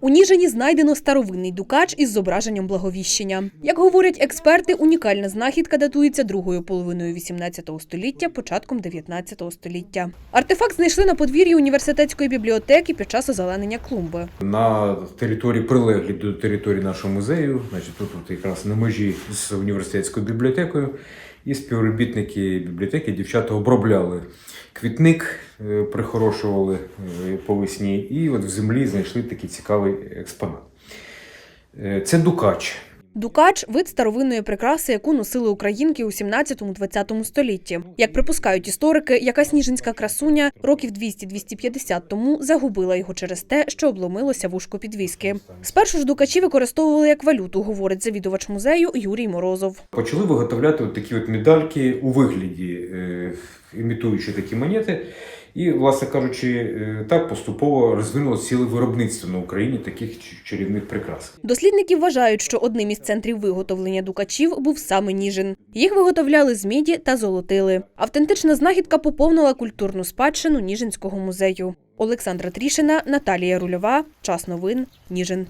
У Ніжині знайдено старовинний дукач із зображенням благовіщення. Як говорять експерти, унікальна знахідка датується другою половиною 18 століття, початком 19 століття. Артефакт знайшли на подвір'ї університетської бібліотеки під час озеленення клумби. На території прилеглі до території нашого музею, значить, тут от якраз на межі з університетською бібліотекою, і співробітники бібліотеки дівчата обробляли квітник, прихорошували е, по весні, і от в землі знайшли такий цікавий експонат. Е, Це дукач. Дукач вид старовинної прикраси, яку носили українки у 17-20 столітті. Як припускають історики, якась ніжинська красуня років 200-250 тому загубила його через те, що обломилося вушко підвіски. Спершу ж дукачі використовували як валюту, говорить завідувач музею Юрій Морозов. Почали виготовляти от такі от медальки у вигляді, е, імітуючи такі монети. І, власне кажучи, е, так поступово розвинулося ціле виробництво на Україні таких чарівних прикрас. Дослідники вважають, що одним із центрів виготовлення дукачів був саме Ніжин. Їх виготовляли з міді та золотили. Автентична знахідка поповнила культурну спадщину Ніжинського музею. Олександра Трішина, Наталія Рульова. Час новин. Ніжин.